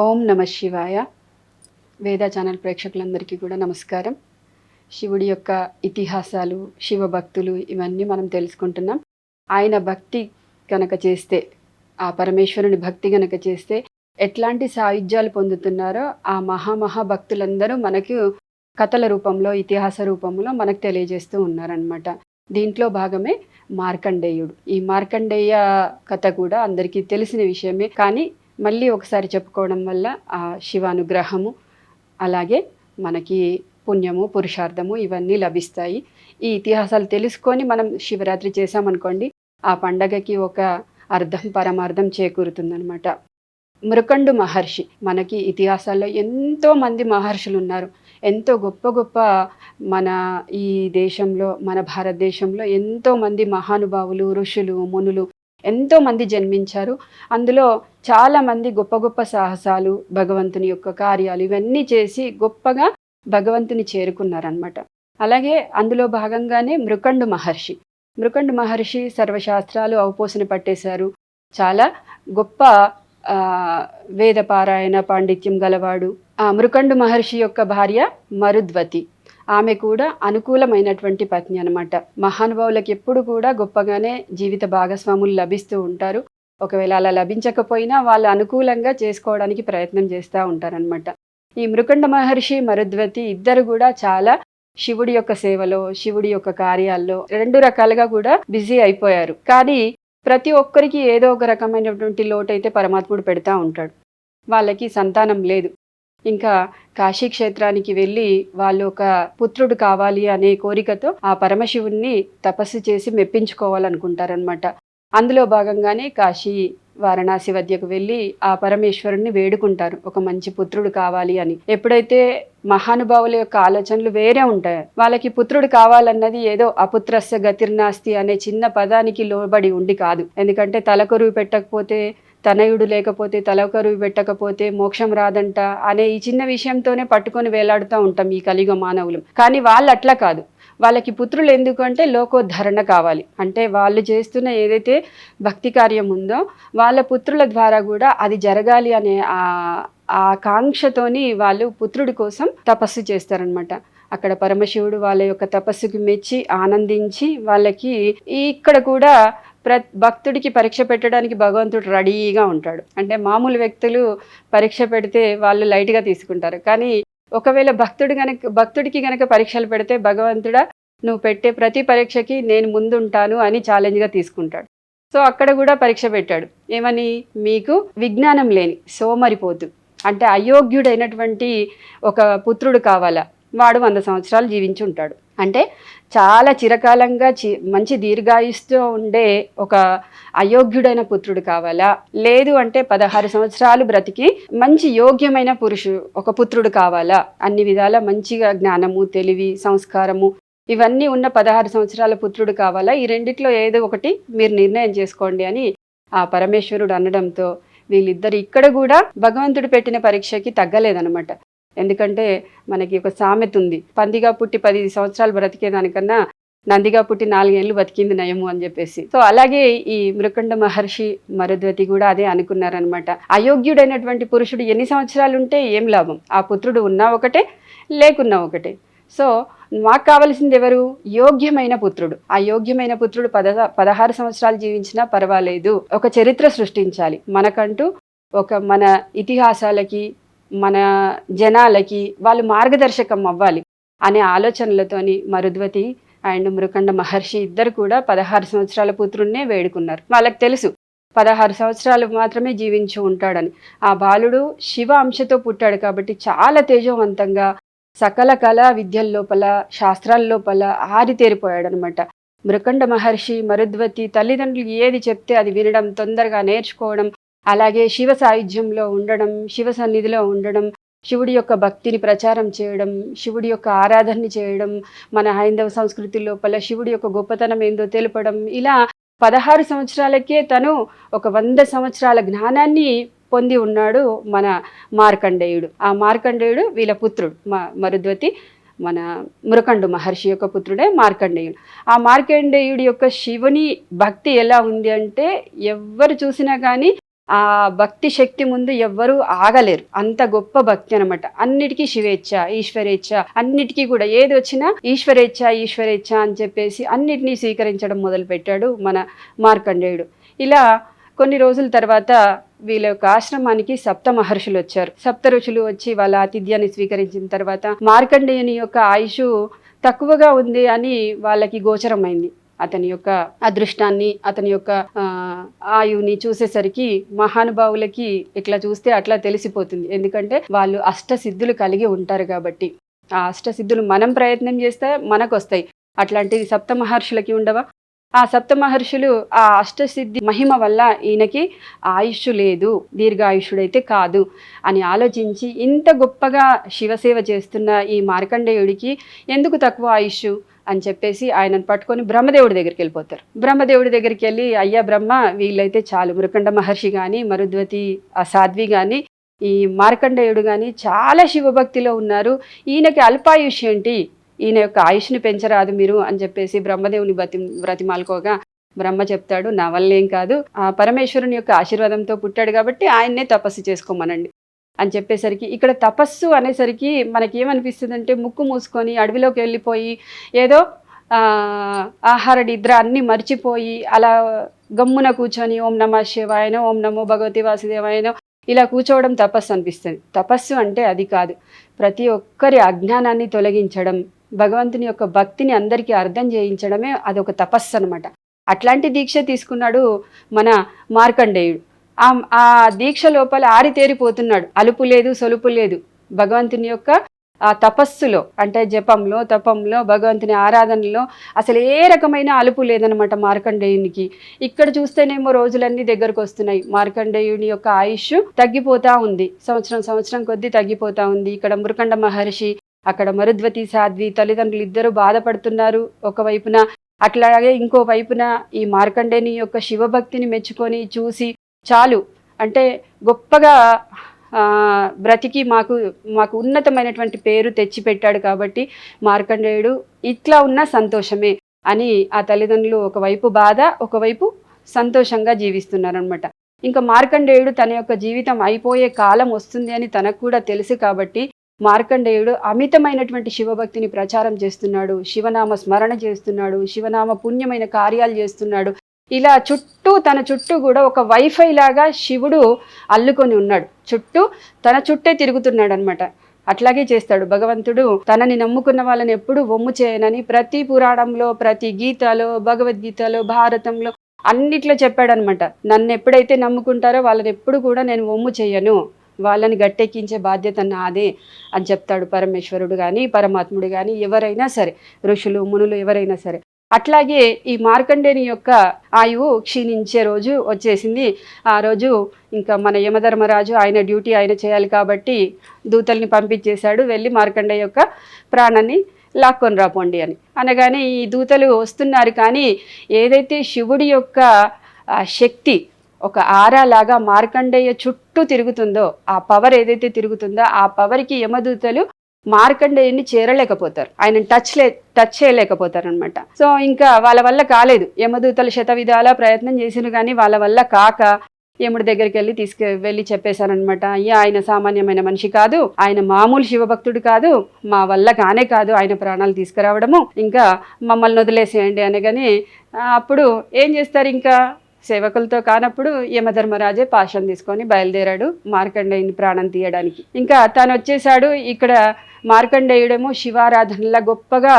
ఓం నమ శివాయ. వేద ఛానల్ ప్రేక్షకులందరికీ కూడా నమస్కారం. శివుడి యొక్క ఇతిహాసాలు శివ భక్తులు ఇవన్నీ మనం తెలుసుకుంటున్నాం. ఆయన భక్తి కనుక చేస్తే ఆ పరమేశ్వరుని భక్తి కనుక చేస్తే ఎట్లాంటి సాయుధ్యాలు పొందుతున్నారో ఆ మహామహా భక్తులందరూ మనకు కథల రూపంలో ఇతిహాస రూపంలో మనకు తెలియజేస్తూ ఉన్నారనమాట దీంట్లో భాగమే మార్కండేయుడు. ఈ మార్కండేయ కథ కూడా అందరికీ తెలిసిన విషయమే. కానీ మళ్ళీ ఒకసారి చెప్పుకోవడం వల్ల ఆ శివానుగ్రహము అలాగే మనకి పుణ్యము పురుషార్థము ఇవన్నీ లభిస్తాయి. ఈ ఇతిహాసాలు తెలుసుకొని మనం శివరాత్రి చేసామనుకోండి ఆ పండగకి ఒక అర్థం పరమార్థం చేకూరుతుందనమాట మృకండు మహర్షి మనకి ఇతిహాసాల్లో ఎంతో మంది మహర్షులు ఉన్నారు ఎంతో గొప్ప గొప్ప మన ఈ దేశంలో మన భారతదేశంలో ఎంతో మంది మహానుభావులు ఋషులు మునులు ఎంతో మంది జన్మించారు. అందులో చాలా మంది గొప్ప గొప్ప సాహసాలు భగవంతుని యొక్క కార్యాలు ఇవన్నీ చేసి గొప్పగా భగవంతుని చేరుకున్నారనమాట అలాగే అందులో భాగంగానే మృకండు మహర్షి. మృకండు మహర్షి సర్వశాస్త్రాలు అవపోసన పట్టేశారు. చాలా గొప్ప వేదపారాయణ వేద పారాయణ పాండిత్యం గలవాడు. ఆ మృకండు మహర్షి యొక్క భార్య మరుద్వతి. ఆమె కూడా అనుకూలమైనటువంటి పత్ని అనమాట మహానుభావులకు ఎప్పుడు కూడా గొప్పగానే జీవిత భాగస్వాములు లభిస్తూ ఉంటారు. ఒకవేళ అలా లభించకపోయినా వాళ్ళు అనుకూలంగా చేసుకోవడానికి ప్రయత్నం చేస్తూ ఉంటారనమాట ఈ మృకండ మహర్షి మరుద్వతి ఇద్దరు కూడా చాలా శివుడి యొక్క సేవలో శివుడి యొక్క కార్యాల్లో రెండు రకాలుగా కూడా బిజీ అయిపోయారు. కానీ ప్రతి ఒక్కరికి ఏదో ఒక రకమైనటువంటి లోటు అయితే పరమాత్ముడు పెడతా ఉంటాడు. వాళ్ళకి సంతానం లేదు. ఇంకా కాశీ క్షేత్రానికి వెళ్ళి వాళ్ళు ఒక పుత్రుడు కావాలి అనే కోరికతో ఆ పరమశివుణ్ణి తపస్సు చేసి మెప్పించుకోవాలనుకుంటారనమాట అందులో భాగంగానే కాశీ వారణాసి వద్యకు వెళ్ళి ఆ పరమేశ్వరుణ్ణి వేడుకుంటారు. ఒక మంచి పుత్రుడు కావాలి అని. ఎప్పుడైతే మహానుభావుల యొక్క ఆలోచనలు వేరే ఉంటాయి వాళ్ళకి పుత్రుడు కావాలన్నది ఏదో అపుత్రస్య గతిర్నాస్తి అనే చిన్న పదానికి లోబడి ఉండి కాదు. ఎందుకంటే తలకొరువు పెట్టకపోతే తనయుడు లేకపోతే తలకరువు పెట్టకపోతే మోక్షం రాదంట అనే ఈ చిన్న విషయంతోనే పట్టుకొని వేలాడుతూ ఉంటాం ఈ కలియుగ మానవులు. కానీ వాళ్ళు అట్లా కాదు. వాళ్ళకి పుత్రులు ఎందుకంటే లోకోద్ధరణ కావాలి. అంటే వాళ్ళు చేస్తున్న ఏదైతే భక్తి కార్యం ఉందో వాళ్ళ పుత్రుల ద్వారా కూడా అది జరగాలి అనే ఆ కాంక్షతోని వాళ్ళు పుత్రుడి కోసం తపస్సు చేస్తారనమాట అక్కడ పరమశివుడు వాళ్ళ యొక్క తపస్సుకు మెచ్చి ఆనందించి వాళ్ళకి ఇక్కడ కూడా భక్తుడికి పరీక్ష పెట్టడానికి భగవంతుడు రెడీగా ఉంటాడు. అంటే మామూలు వ్యక్తులు పరీక్ష పెడితే వాళ్ళు లైట్గా తీసుకుంటారు. కానీ ఒకవేళ భక్తుడు గనక భక్తుడికి గనక పరీక్షలు పెడితే భగవంతుడా నువ్వు పెట్టే ప్రతి పరీక్షకి నేను ముందుంటాను అని ఛాలెంజ్గా తీసుకుంటాడు. సో అక్కడ కూడా పరీక్ష పెట్టాడు. ఏమని? మీకు విజ్ఞానం లేని సోమరిపోతు అంటే అయోగ్యుడైనటువంటి ఒక పుత్రుడు కావాలా? వాడు వంద సంవత్సరాలు జీవించి ఉంటాడు. అంటే చాలా చిరకాలంగా చి మంచి దీర్ఘాయుస్తూ ఉండే ఒక అయోగ్యుడైన పుత్రుడు కావాలా? లేదు అంటే పదహారు సంవత్సరాలు బ్రతికి మంచి యోగ్యమైన పురుషు ఒక పుత్రుడు కావాలా? అన్ని విధాల మంచిగా జ్ఞానము తెలివి సంస్కారము ఇవన్నీ ఉన్న పదహారు సంవత్సరాల పుత్రుడు కావాలా? ఈ రెండిట్లో ఏదో ఒకటి మీరు నిర్ణయం చేసుకోండి అని ఆ పరమేశ్వరుడు అనడంతో వీళ్ళిద్దరు ఇక్కడ కూడా భగవంతుడు పెట్టిన పరీక్షకి తగ్గలేదనమాట ఎందుకంటే మనకి ఒక సామెత ఉంది. పందిగా పుట్టి పది సంవత్సరాలు బ్రతికేదానికన్నా నందిగా పుట్టి నాలుగేళ్ళు బతికింది నయము అని చెప్పేసి. సో అలాగే ఈ మృకండ మహర్షి మరుద్వతి కూడా అదే అనుకున్నారనమాట. అయోగ్యుడైనటువంటి పురుషుడు ఎన్ని సంవత్సరాలు ఉంటే ఏం లాభం? ఆ పుత్రుడు ఉన్నా ఒకటే లేకున్నా ఒకటే. సో మాకు కావలసింది ఎవరు? యోగ్యమైన పుత్రుడు. ఆ యోగ్యమైన పుత్రుడు పద పదహారు సంవత్సరాలు జీవించినా పర్వాలేదు. ఒక చరిత్ర సృష్టించాలి. మనకంటూ ఒక మన ఇతిహాసాలకి మన జనాలకి వాళ్ళు మార్గదర్శకం అవ్వాలి అనే ఆలోచనలతోని మరుద్వతి అండ్ మృకండ మహర్షి ఇద్దరు కూడా పదహారు సంవత్సరాల పుత్రుడినే వేడుకున్నారు. వాళ్ళకి తెలుసు పదహారు సంవత్సరాలు మాత్రమే జీవించి ఉంటాడని. ఆ బాలుడు శివ అంశతో పుట్టాడు కాబట్టి చాలా తేజవంతంగా సకల కళా విద్యల లోపల శాస్త్రాల లోపల ఆరితేరిపోయాడు అనమాట మృకండ మహర్షి మరుద్వతి తల్లిదండ్రులు ఏది చెప్తే అది వినడం తొందరగా నేర్చుకోవడం అలాగే శివ సాయుధ్యంలో ఉండడం శివ సన్నిధిలో ఉండడం శివుడి యొక్క భక్తిని ప్రచారం చేయడం శివుడి యొక్క ఆరాధనని చేయడం మన హైందవ సంస్కృతి లోపల శివుడి యొక్క గొప్పతనం ఏందో తెలపడం ఇలా పదహారు సంవత్సరాలకే తను ఒక వంద సంవత్సరాల జ్ఞానాన్ని పొంది ఉన్నాడు మన మార్కండేయుడు. ఆ మార్కండేయుడు వీళ్ళ పుత్రుడు మ మరుద్వతి మన మృకండు మహర్షి యొక్క పుత్రుడే మార్కండేయుడు. ఆ మార్కండేయుడి యొక్క శివుని భక్తి ఎలా ఉంది అంటే ఎవ్వరు చూసినా కానీ ఆ భక్తి శక్తి ముందు ఎవ్వరూ ఆగలేరు. అంత గొప్ప భక్తి అనమాట అన్నిటికీ శివేచ్ఛ ఈశ్వరేచ్ఛ అన్నిటికీ కూడా ఏది వచ్చినా ఈశ్వరేచ్ఛ ఈశ్వరేచ్ఛ అని చెప్పేసి అన్నిటినీ స్వీకరించడం మొదలుపెట్టాడు మన మార్కండేయుడు. ఇలా కొన్ని రోజుల తర్వాత వీళ్ళ యొక్క ఆశ్రమానికి సప్త మహర్షులు వచ్చారు. సప్త ఋషులు వచ్చి వాళ్ళ ఆతిథ్యాన్ని స్వీకరించిన తర్వాత మార్కండేయుని యొక్క ఆయుష్ తక్కువగా ఉంది అని వాళ్ళకి గోచరమైంది. అతని యొక్క అదృష్టాన్ని అతని యొక్క ఆయువుని చూసేసరికి మహానుభావులకి ఇట్లా చూస్తే అట్లా తెలిసిపోతుంది. ఎందుకంటే వాళ్ళు అష్టసిద్ధులు కలిగి ఉంటారు కాబట్టి. ఆ అష్టసిద్ధులు మనం ప్రయత్నం చేస్తే మనకు వస్తాయి అట్లాంటివి సప్త మహర్షులకి ఉండవా? ఆ సప్త మహర్షులు ఆ అష్టసిద్ధి మహిమ వల్ల ఈయనకి ఆయుష్ లేదు దీర్ఘాయుషుడైతే కాదు అని ఆలోచించి ఇంత గొప్పగా శివసేవ చేస్తున్న ఈ మార్కండేయుడికి ఎందుకు తక్కువ ఆయుష్? అని చెప్పేసి ఆయనను పట్టుకొని బ్రహ్మదేవుడి దగ్గరికి వెళ్ళిపోతారు. బ్రహ్మదేవుడి దగ్గరికి వెళ్ళి అయ్యా బ్రహ్మ వీళ్ళైతే చాలు. మృకండ మహర్షి కానీ మరుద్వతి ఆ సాధ్వి కానీ ఈ మార్కండేయుడు కానీ చాలా శివభక్తిలో ఉన్నారు. ఈయనకి అల్పాయుష్ ఏంటి? ఈయన యొక్క ఆయుష్ని పెంచరాదు మీరు అని చెప్పేసి బ్రహ్మదేవుని బ్రతి బ్రతిమాలుకోగా బ్రహ్మ చెప్తాడు. నా వల్ల ఏం కాదు. ఆ పరమేశ్వరుని యొక్క ఆశీర్వాదంతో పుట్టాడు కాబట్టి ఆయన్నే తపస్సు చేసుకోమనండి. అని చెప్పేసరికి ఇక్కడ తపస్సు అనేసరికి మనకి అంటే ముక్కు మూసుకొని అడవిలోకి వెళ్ళిపోయి ఏదో ఆహార నిద్ర అన్నీ మర్చిపోయి అలా గమ్మున కూర్చొని ఓం నమ శివాయనో ఓం నమో భగవతి వాసుదేవాయనో ఇలా కూర్చోవడం తపస్సు అనిపిస్తుంది. తపస్సు అంటే అది కాదు. ప్రతి ఒక్కరి అజ్ఞానాన్ని తొలగించడం భగవంతుని యొక్క భక్తిని అందరికీ అర్థం చేయించడమే అదొక తపస్సు అనమాట అట్లాంటి దీక్ష తీసుకున్నాడు మన మార్కండేయుడు. ఆ ఆ దీక్ష లోపల ఆరితేరిపోతున్నాడు అలుపు లేదు సొలుపు లేదు. భగవంతుని యొక్క ఆ తపస్సులో అంటే జపంలో తపంలో భగవంతుని ఆరాధనలో అసలు ఏ రకమైన అలుపు లేదనమాట మార్కండేయునికి. ఇక్కడ చూస్తేనేమో రోజులన్నీ దగ్గరకు వస్తున్నాయి. మార్కండేయుని యొక్క ఆయుష్ తగ్గిపోతా ఉంది. సంవత్సరం సంవత్సరం కొద్దీ తగ్గిపోతా ఉంది. ఇక్కడ మృకండ మహర్షి అక్కడ మరుద్వతి సాధ్వి తల్లిదండ్రులు ఇద్దరు బాధపడుతున్నారు. ఒకవైపున అట్లాగే ఇంకో వైపున ఈ మార్కండేని యొక్క శివభక్తిని మెచ్చుకొని చూసి చాలు. అంటే గొప్పగా బ్రతికి మాకు మాకు ఉన్నతమైనటువంటి పేరు తెచ్చిపెట్టాడు కాబట్టి మార్కండేయుడు ఇట్లా ఉన్న సంతోషమే అని ఆ తల్లిదండ్రులు ఒకవైపు బాధ ఒకవైపు సంతోషంగా జీవిస్తున్నారనమాట ఇంకా మార్కండేయుడు తన యొక్క జీవితం అయిపోయే కాలం వస్తుంది అని తనకు కూడా తెలుసు కాబట్టి మార్కండేయుడు అమితమైనటువంటి శివభక్తిని ప్రచారం చేస్తున్నాడు. శివనామ స్మరణ చేస్తున్నాడు. శివనామ పుణ్యమైన కార్యాలు చేస్తున్నాడు. ఇలా చుట్టూ తన చుట్టూ కూడా ఒక వైఫై లాగా శివుడు అల్లుకొని ఉన్నాడు. చుట్టూ తన చుట్టే తిరుగుతున్నాడు అనమాట అట్లాగే చేస్తాడు. భగవంతుడు తనని నమ్ముకున్న వాళ్ళని ఎప్పుడు ఒమ్ము చేయనని ప్రతి పురాణంలో ప్రతి గీతలో భగవద్గీతలో భారతంలో అన్నిట్లో చెప్పాడనమాట నన్ను ఎప్పుడైతే నమ్ముకుంటారో వాళ్ళని ఎప్పుడు కూడా నేను ఒమ్ము చేయను. వాళ్ళని గట్టెక్కించే బాధ్యత నాదే అని చెప్తాడు పరమేశ్వరుడు కానీ పరమాత్ముడు కానీ ఎవరైనా సరే ఋషులు మునులు ఎవరైనా సరే. అట్లాగే ఈ మార్కండేని యొక్క ఆయువు క్షీణించే రోజు వచ్చేసింది. ఆ రోజు ఇంకా మన యమధర్మరాజు ఆయన డ్యూటీ ఆయన చేయాలి కాబట్టి దూతల్ని పంపించేశాడు. వెళ్ళి మార్కండేయ యొక్క ప్రాణాన్ని లాక్కొని రాపోండి అని. అనగానే ఈ దూతలు వస్తున్నారు కానీ ఏదైతే శివుడి యొక్క శక్తి ఒక ఆరాలాగా మార్కండేయ చుట్టూ తిరుగుతుందో ఆ పవర్ ఏదైతే తిరుగుతుందో ఆ పవర్కి యమదూతలు మార్కండేయుని చేరలేకపోతారు. ఆయన టచ్ లే టచ్ చేయలేకపోతారు అనమాట సో ఇంకా వాళ్ళ వల్ల కాలేదు. యమదూతల శత విధాల ప్రయత్నం చేసిరు కానీ వాళ్ళ వల్ల కాక యముడి దగ్గరికి వెళ్ళి తీసుకు వెళ్ళి చెప్పేశారనమాట అయ్యా ఆయన సామాన్యమైన మనిషి కాదు. ఆయన మామూలు శివభక్తుడు కాదు. మా వల్ల కానే కాదు ఆయన ప్రాణాలు తీసుకురావడము. ఇంకా మమ్మల్ని వదిలేసేయండి అనగానే అప్పుడు ఏం చేస్తారు ఇంకా? సేవకులతో కానప్పుడు యమధర్మరాజే పాశం తీసుకొని బయలుదేరాడు మార్కండేయుని ప్రాణం తీయడానికి. ఇంకా తను వచ్చేసాడు ఇక్కడ మార్కండేయుడేమో శివారాధనలా గొప్పగా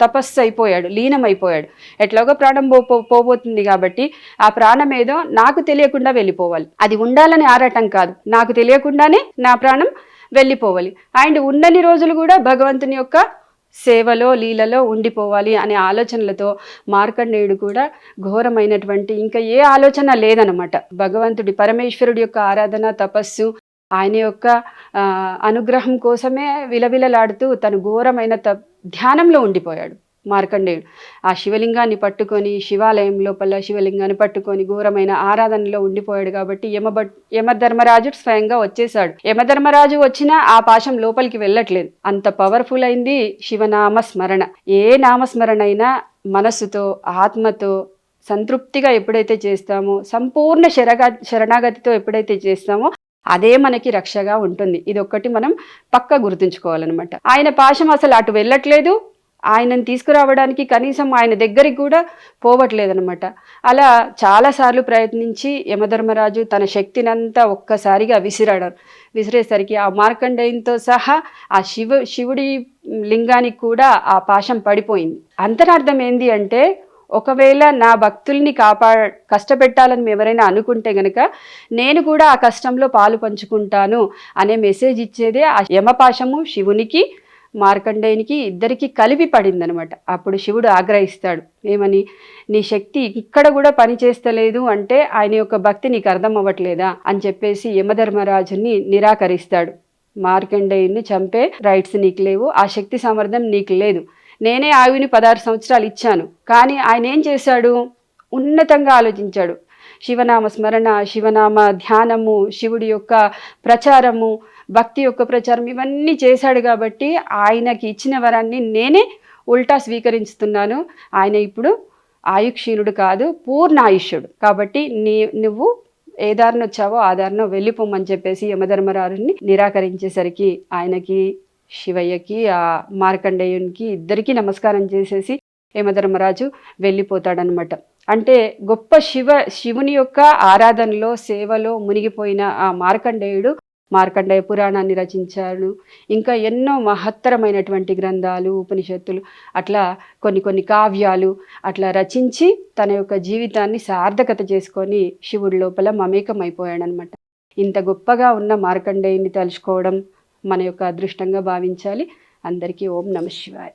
తపస్సు అయిపోయాడు లీనమైపోయాడు. ఎట్లాగో ప్రాణం పో పోబోతుంది కాబట్టి ఆ ప్రాణం ఏదో నాకు తెలియకుండా వెళ్ళిపోవాలి. అది ఉండాలని ఆరాటం కాదు. నాకు తెలియకుండానే నా ప్రాణం వెళ్ళిపోవాలి. అండ్ ఉన్నని రోజులు కూడా భగవంతుని యొక్క సేవలో లీలలో ఉండిపోవాలి అనే ఆలోచనలతో మార్కండేయుడు కూడా ఘోరమైనటువంటి ఇంకా ఏ ఆలోచన లేదనమాట భగవంతుడి పరమేశ్వరుడి యొక్క ఆరాధన తపస్సు ఆయన యొక్క అనుగ్రహం కోసమే విలవిలలాడుతూ తను ఘోరమైన త ధ్యానంలో ఉండిపోయాడు. మార్కండేయుడు ఆ శివలింగాన్ని పట్టుకొని శివాలయం లోపల శివలింగాన్ని పట్టుకొని ఘోరమైన ఆరాధనలో ఉండిపోయాడు కాబట్టి యమభట్ యమధర్మరాజు స్వయంగా వచ్చేసాడు యమధర్మరాజు వచ్చినా ఆ పాశం లోపలికి వెళ్ళట్లేదు. అంత పవర్ఫుల్ అయింది శివనామ స్మరణ ఏ నామస్మరణ అయినా మనస్సుతో ఆత్మతో సంతృప్తిగా ఎప్పుడైతే చేస్తామో సంపూర్ణ శరగా శరణాగతితో ఎప్పుడైతే చేస్తామో అదే మనకి రక్షగా ఉంటుంది. ఇది ఒక్కటి మనం పక్క గుర్తుంచుకోవాలన్నమాట. ఆయన పాశం అసలు అటు వెళ్ళట్లేదు. ఆయనను తీసుకురావడానికి కనీసం ఆయన దగ్గరికి కూడా పోవట్లేదనమాట అలా చాలాసార్లు ప్రయత్నించి యమధర్మరాజు తన శక్తినంతా ఒక్కసారిగా విసిరాడారు విసిరేసరికి ఆ మార్కండేయంతో సహా ఆ శివ శివుడి లింగానికి కూడా ఆ పాశం పడిపోయింది. అంతరార్థం ఏంది అంటే ఒకవేళ నా భక్తుల్ని కాపా కష్టపెట్టాలని ఎవరైనా అనుకుంటే గనక నేను కూడా ఆ కష్టంలో పాలు పంచుకుంటాను అనే మెసేజ్ ఇచ్చేదే ఆ యమపాశము శివునికి మార్కండేయునికి ఇద్దరికి కలిపి పడిందనమాట. అప్పుడు శివుడు ఆగ్రహిస్తాడు ఏమని? నీ శక్తి ఇక్కడ కూడా పని చేస్తలేదు అంటే ఆయన యొక్క భక్తి నీకు అర్థం అవ్వట్లేదా? అని చెప్పేసి యమధర్మరాజుని నిరాకరిస్తాడు. మార్కండేయుని చంపే రైట్స్ నీకు లేవు ఆ శక్తి సామర్థ్యం నీకు లేదు. నేనే ఆయుని పదహారు సంవత్సరాలు ఇచ్చాను. కానీ ఆయన ఏం చేశాడు? ఉన్నతంగా ఆలోచించాడు. శివనామ స్మరణ శివనామ ధ్యానము శివుడి యొక్క ప్రచారము భక్తి యొక్క ప్రచారం ఇవన్నీ చేశాడు కాబట్టి ఆయనకి ఇచ్చిన వరాన్ని నేనే ఉల్టా స్వీకరిస్తున్నాను. ఆయన ఇప్పుడు ఆయుక్షీణుడు కాదు పూర్ణ ఆయుష్యుడు. కాబట్టి నీ నువ్వు ఏ దారిన వచ్చావో ఆ దారిన వెళ్ళిపోమని చెప్పేసి యమధర్మరాజుని నిరాకరించేసరికి ఆయనకి శివయ్యకి ఆ మార్కండేయునికి ఇద్దరికీ నమస్కారం చేసేసి యమధర్మరాజు వెళ్ళిపోతాడనమాట అంటే గొప్ప శివ శివుని యొక్క ఆరాధనలో సేవలో మునిగిపోయిన ఆ మార్కండేయుడు మార్కండేయ పురాణాన్ని రచించాడు. ఇంకా ఎన్నో మహత్తరమైనటువంటి గ్రంథాలు ఉపనిషత్తులు అట్లా కొన్ని కొన్ని కావ్యాలు అట్లా రచించి తన యొక్క జీవితాన్ని సార్థకత చేసుకొని శివుడి లోపల మమేకమైపోయాడనమాట ఇంత గొప్పగా ఉన్న మార్కండేయుని తలుచుకోవడం మన యొక్క అదృష్టంగా భావించాలి. అందరికీ ఓం నమ శివాయ.